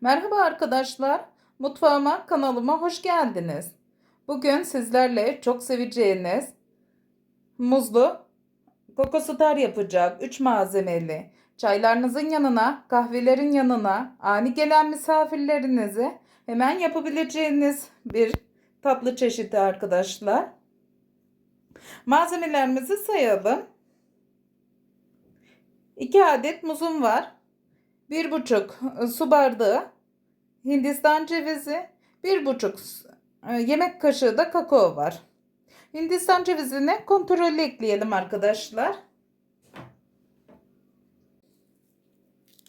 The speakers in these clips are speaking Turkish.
Merhaba arkadaşlar. Mutfağıma, kanalıma hoş geldiniz. Bugün sizlerle çok seveceğiniz muzlu kokosutar yapacak 3 malzemeli. Çaylarınızın yanına, kahvelerin yanına, ani gelen misafirlerinize hemen yapabileceğiniz bir tatlı çeşidi arkadaşlar. Malzemelerimizi sayalım. 2 adet muzum var. 1,5 su bardağı Hindistan cevizi, 1,5 e, yemek kaşığı da kakao var. Hindistan cevizini kontrollü ekleyelim arkadaşlar.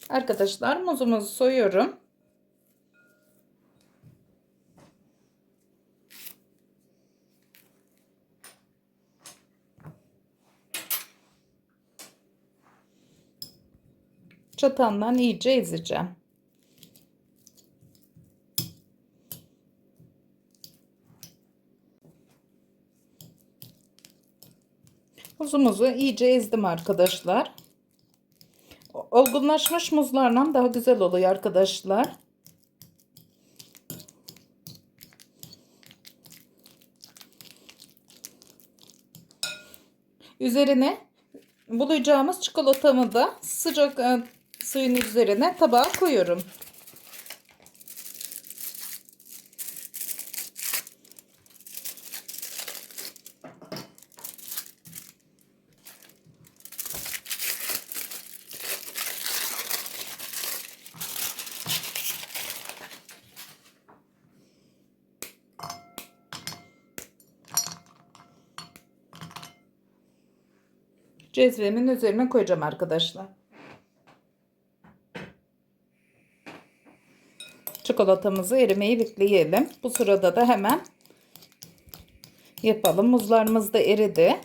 Arkadaşlar muzumuzu soyuyorum. Çatandan iyice ezeceğim. Muzumuzu iyice ezdim arkadaşlar. Olgunlaşmış muzlarla daha güzel oluyor arkadaşlar. Üzerine bulayacağımız çikolatamı da sıcak e, suyun üzerine tabağa koyuyorum. Cezvemin üzerine koyacağım arkadaşlar. Çikolatamızı erimeyi bekleyelim. Bu sırada da hemen yapalım. Muzlarımız da eridi.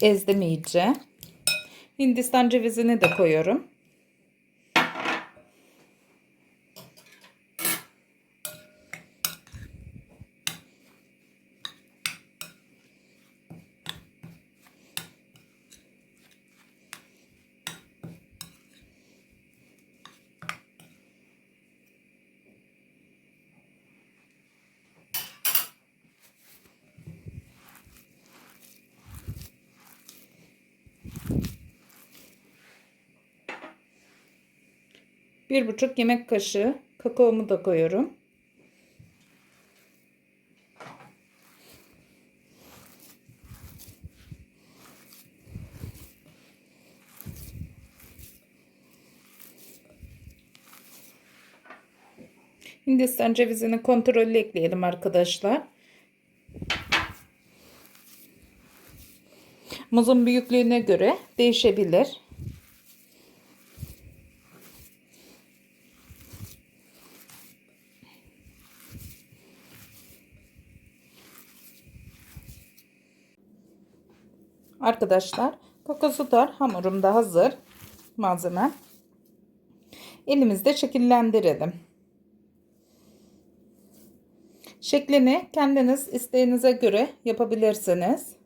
Ezdim iyice. Hindistan cevizini de koyuyorum. Bir buçuk yemek kaşığı kakaomu da koyuyorum. Hindistan cevizini kontrollü ekleyelim arkadaşlar. Muzun büyüklüğüne göre değişebilir. Arkadaşlar kokosutar hamurum da hazır malzeme. Elimizde şekillendirelim. Şeklini kendiniz isteğinize göre yapabilirsiniz.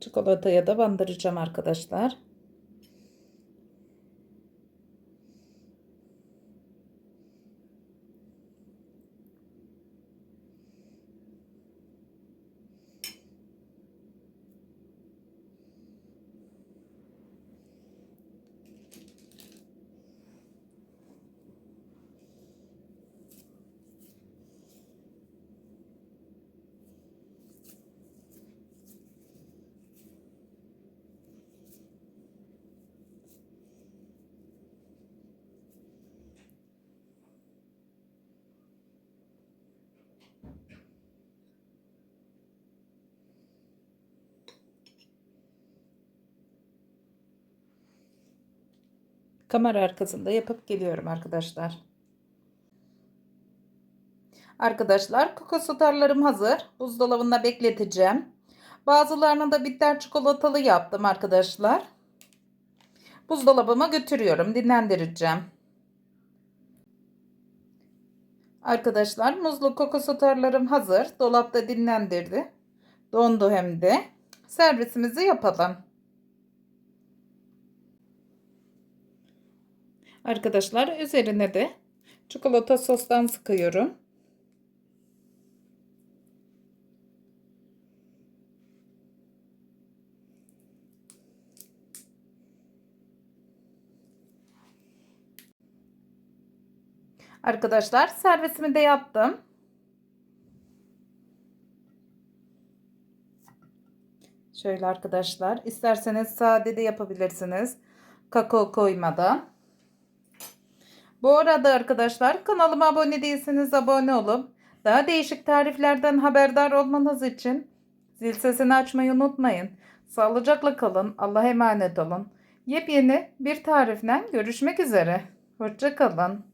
Çikolataya da bandıracağım arkadaşlar. Kamera arkasında yapıp geliyorum arkadaşlar. Arkadaşlar kokosutarlarım hazır. Buzdolabında bekleteceğim. Bazılarını da bitter çikolatalı yaptım arkadaşlar. Buzdolabıma götürüyorum. Dinlendireceğim. Arkadaşlar muzlu kokosotarlarım hazır. Dolapta dinlendirdi. Dondu hem de. Servisimizi yapalım. Arkadaşlar üzerine de çikolata sostan sıkıyorum. Arkadaşlar servisimi de yaptım. Şöyle arkadaşlar isterseniz sade de yapabilirsiniz. Kakao koymadan. Bu arada arkadaşlar kanalıma abone değilseniz abone olup daha değişik tariflerden haberdar olmanız için zil sesini açmayı unutmayın. Sağlıcakla kalın. Allah'a emanet olun. Yepyeni bir tarifle görüşmek üzere. Hoşça kalın.